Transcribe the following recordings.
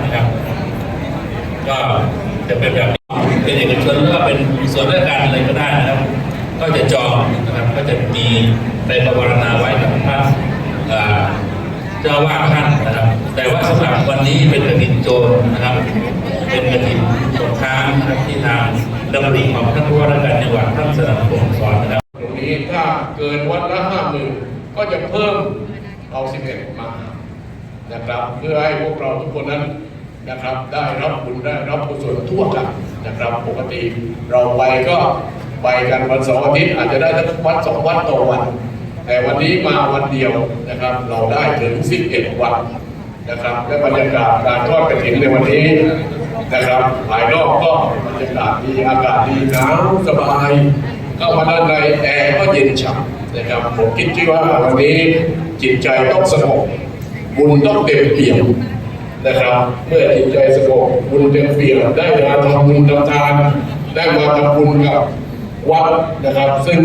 แต่ละจังหวัดนะครับ ก็จะเป็นแบบเป็นเอกชนหรือว่าเป็นส่วนราชการอะไรก็ได้นะครับ ก็จะจองนะครับก็จะมีในประวรณาไว้กับพระเอ่อเจ้าว่าท่านนะครับ แต่ว่าสำหรับวันนี้เป็นกระถินโจรนะครับ เป็นกระถินตกค้างนะครับที่ทางดำริของท่านผู้ว่าราชการจังหวัดท่านสนับสนุนสอนนะครับตรงนี้ถ้าเกินวัดละห้าหมื่นก็จะเพิ่มเอาสิบเอ็ดมา นะครับ เพื่อให้พวกเราทุกคนนั้นนะครับ ได้รับบุญได้รับกุศลทั่วกันนะครับ ปกติเราไปก็ไปกันวันเสาร์อาทิตย์อาจจะได้ทั้งวัดสองวัดต่อวัน แต่วันนี้มาวันเดียวนะครับ เราได้ถึง11วันนะครับ และบรรยากาศการทอดกระถินในวันนี้นะครับภายนอกก็บรรยากาศดีอากาศดีหนาวสบายเข้ามาด้านในแอร์ก็เย็นฉ่ำนะครับผมคิดที่ว่าวันนี้จิตใจต้องสงบ บุญต้องเต็มเปี่ยมนะครับ เมื่อจิตใจสงบบุญเต็มเปี่ยมได้มาทำบุญทำทานได้มาทำบุญกับวัดนะครับ ซึ่ง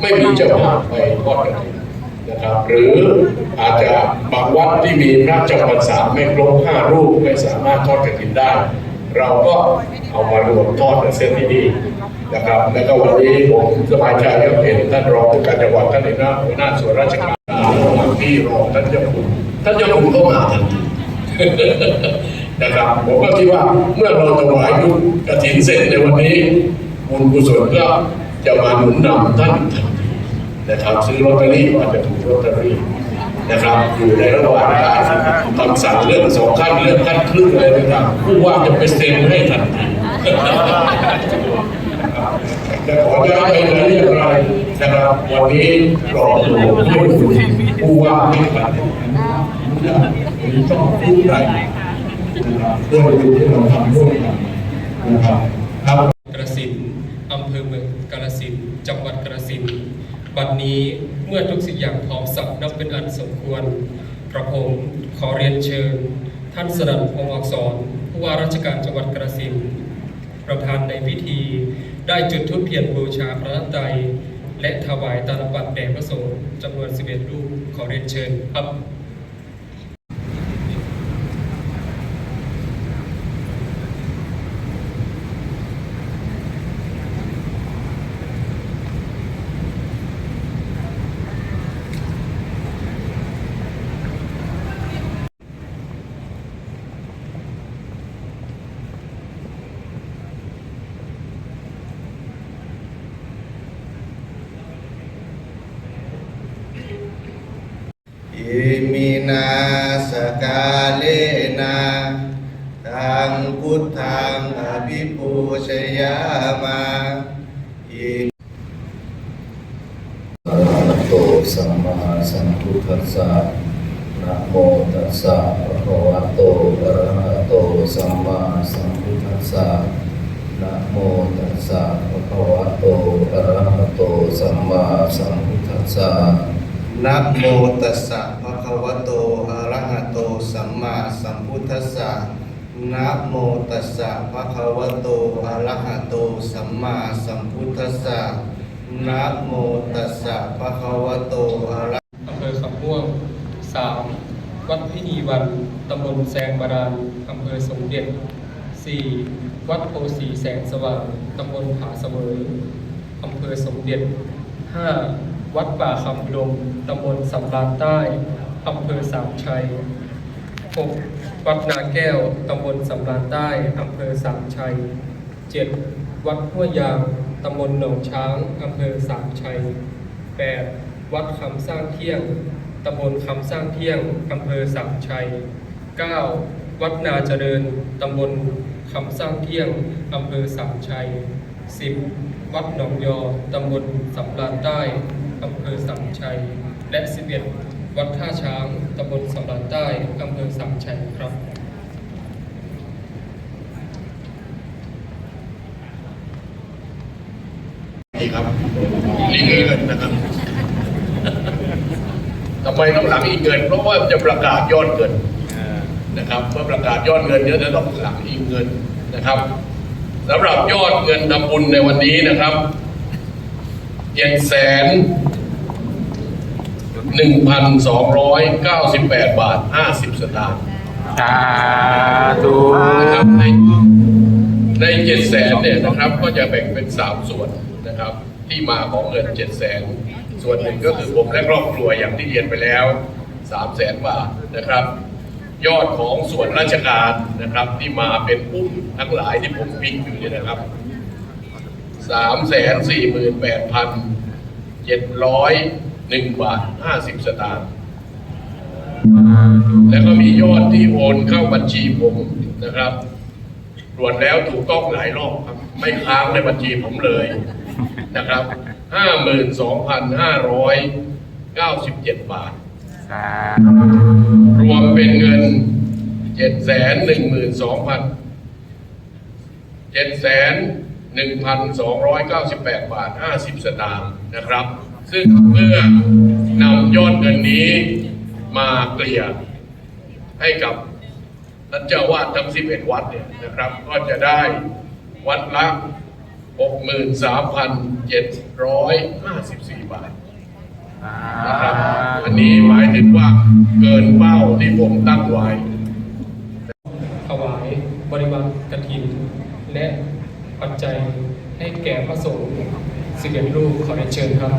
ไม่มีเจ้าภาพไปทอดกระถิ่นนะครับ หรืออาจจะบางวัดที่มีพระจำพรรษาไม่ครบห้ารูปไม่สามารถทอดกระถิ่นได้ เราก็เอามารวมทอดในเส้นที่ดีนะครับ แล้วก็วันนี้ผมสบายใจครับเห็นท่านรองผู้การจังหวัดท่านเอกนะหัวหน้าส่วนราชการที่รอท่านเจ้าคุณ ท่านจ้าคุณก็มาทันทีนะครับผมก็คิดว่าเมื่อเราถวายบุญกฐินเสร็จในวันนี้บุญกุศลก็จะมาหนุนนำท่านทันทีนะครับซื้อลอตเตอรี่ก็อาจจะถูกลอตเตอรี่นะครับอยู่ในระหว่างการคำสั่งเรื่องสองขั้นเรื่องขั้นครึ่งอะไรต่างๆผู้ว่าจะไปเซ็นให้ทันทีจะขอย้ายไปไหนอย่างไรนะครับวันนี้รอดูด้วยผู้ว่าไม่ทัน มีต้องพูดได้นะครับด้วยบุญที่เราทำร่วมกันนะครับครับกระสินอำเภอเมืองกาฬสินจังหวัดกาฬสินบัดนี้เมื่อทุกสิ่งอย่างพร้อมสับนับเป็นอันสมควรกระผมขอเรียนเชิญ ท่านสนั่นพงศ์อักษรผู้ว่าราชการจังหวัดกาฬสินประธานในพิธี ได้จุดธูปเทียนบูชาพระรัตนตรัยและถวายตาลปัดแด่พระสงฆ์จำนวน 11 รูปขอเรียนเชิญครับ อิมินาสกาเลนะทังพุทธังอภิปูชยามาอิอะระหะโตสัมมาสัมพุทธัสสะนะโมตัสสะภะคะวะโตอะระหะโตสัมมาสัมพุทธัสสะนะโมตัสสะภะคะวะโตอะระหะโตสัมมาสัมพุทธัสสะ นะโมตัสสะภะคะวะโตอะระหะโตสัมมาสัมพุทธัสสะนะโมตัสสะภะคะวะโตอะระหะโตสัมมาสัมพุทธัสสะนะโมตัสสะภะคะวะโตอะระอำเภอขับม่วง 3. วัดพินีวันตำบลแสงบาดาลอำเภอสมเด็จ 4. วัดโพสีแสงสว่างตำบลผาเสมยอำเภอสมเด็จ 5. วัดป่าคำลมตำบลสำราญใต้อำเภอสามชัย 6. วัดนาแก้ว ตำบลสำราญใต้อำเภอสามชัย 7. วัดห้วยยาง ตำบลหนองช้างอำเภอสามชัย 8. วัดคำสร้างเที่ยง ตำบลคำสร้างเที่ยงอำเภอสามชัย 9. วัดนาเจริญ ตำบลคำสร้างเที่ยงอำเภอสามชัย 10. วัดหนองยอ ตำบลสำราญใต้ อำเภอสามชัย และ 11 วัดท่าช้างตำบลสำราญใต้อำเภอสามชัยครับนี่ครับนี่เงินนะครับทำไมต้องหลังอีกเงิน เพราะว่าจะประกาศยอดเงินนะครับ เมื่อประกาศยอดเงินเนี่ยจะต้องหลังอีกเงินนะครับสำหรับยอดเงินทำบุญในวันนี้นะครับเจ็ดแสน หนึ่งพันสองร้อยเก้าสิบแปดบาทห้าสิบสตางค์สาธุนะครับในในเจ็ดแสนเนี่ยนะครับก็จะแบ่งเป็นสามส่วนนะครับ ที่มาของเงินเจ็ดแสนส่วนหนึ่งก็คือผมและครอบครัวอย่างที่เรียนไปแล้วสามแสนบาทนะครับ ยอดของส่วนราชการนะครับ ที่มาเป็นอุ้มทั้งหลายที่ผมพิกอยู่เนี่ยนะครับสามแสนสี่ หนึ่งบาทห้าสิบสตางค์แล้วก็มียอดที่โอนเข้าบัญชีผมนะครับตรวจแล้วถูกต้องหลายรอบครับ ไม่ค้างในบัญชีผมเลยนะครับห้าหมื่นสองพันห้าร้อยเก้าสิบเจ็ดบาท รวมเป็นเงินเจ็ดแสนหนึ่งหมื่นสองพันเจ็ดแสนหนึ่งพันสองร้อยเก้าสิบแปดบาทห้าสิบสตางค์นะครับ ซึ่งเมื่อนำยอดเงินนี้มาเกลี่ยให้กับท่านเจ้าวาดทั้ง 11 วัดเนี่ยนะครับ ก็จะได้วัดละ 63,754 บาทนะครับอันนี้หมายถึงว่าเกินเป้าที่ผมตั้งไว้ถวายบริวารกฐิน และปัจจัยให้แก่พระสงฆ์สิบเอ็ดรูปขอเรียนเชิญครับ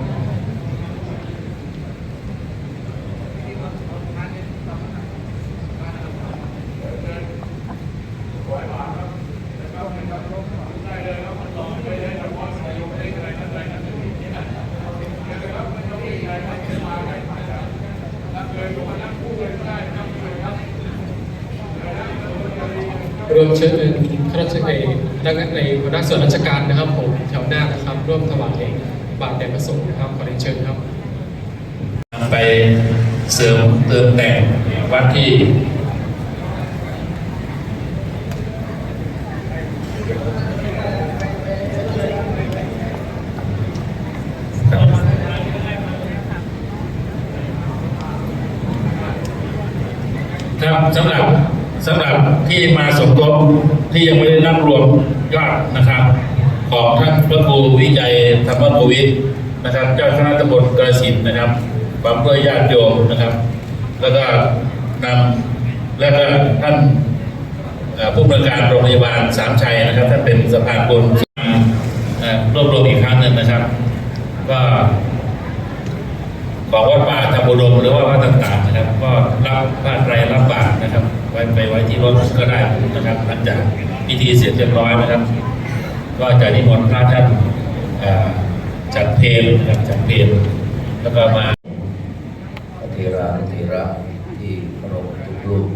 รวมเชิญข้าราชการและในหัวหน้าส่วนราชการนะครับผมแถวหน้านะครับ ร่วมถวายบาตรแด่พระสงฆ์นะครับขอเรียนเชิญครับไปเสริมเติมแต่งวัดที่ครับสำหรับ สำหรับที่มาสมทบที่ยังไม่ได้นับรวมยอดนะครับ ของท่านพระครูวิจัยธรรมโควิทนะครับ เจ้าคณะตำบลกระสินนะครับพร้อมด้วยญาติโยมนะครับ แล้วก็นำแล้วก็ท่านผู้บริการโรงพยาบาลสามชัยนะครับท่านเป็นสะพานบุญมรวบรวมอีกครั้งหนึ่งนะครับ ก็บอกว่าป่าธรรมอุดมหรือว่าวัดต่างๆนะครับ ก็รับผ้าไตรรับบาตรนะครับ ไว้ไปไว้ที่รถก็ได้นะครับหลังจากพิธีเสร็จเรียบร้อยนะครับ ก็จะนิมนต์พระท่านจัดเพลงนะครับจัดเพลงแล้วก็มาพระเทรานุเทระที่เคารพทุกรูป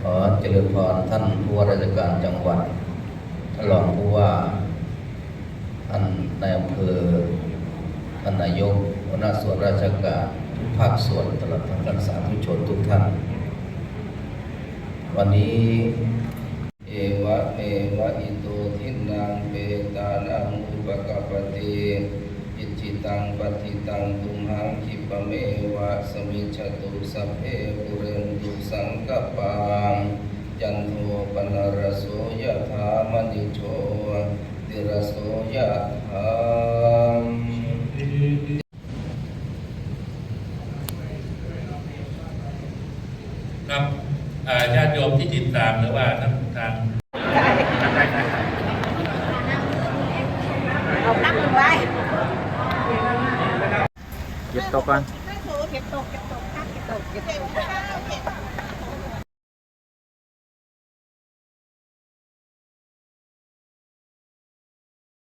ขอเจริญพรท่านผู้ว่าราชการจังหวัดท่านรองผู้ว่าท่านนายอำเภอท่านนายกหัวหน้าส่วนราชการทุกภาคส่วนตลอดทั้งท่านสาธุชนทุกท่าน วันนี้เอวะเอวะอิโตทินังเปตานังอุปกปปติอิจิตังปฏิตังตุมหังคิปเมวะสมิจฉตุสัพเพปุเรนตุสังกปปังจันโทปนรสโสยถามณิโชติรสโสยถาครับ ญาติโยมที่ติดตามหรือว่าทางทางเอานั่งลงไว้เก็บตกก่อนเก็บตกเก็บตกครับเก็บตกเก็บตกโอเค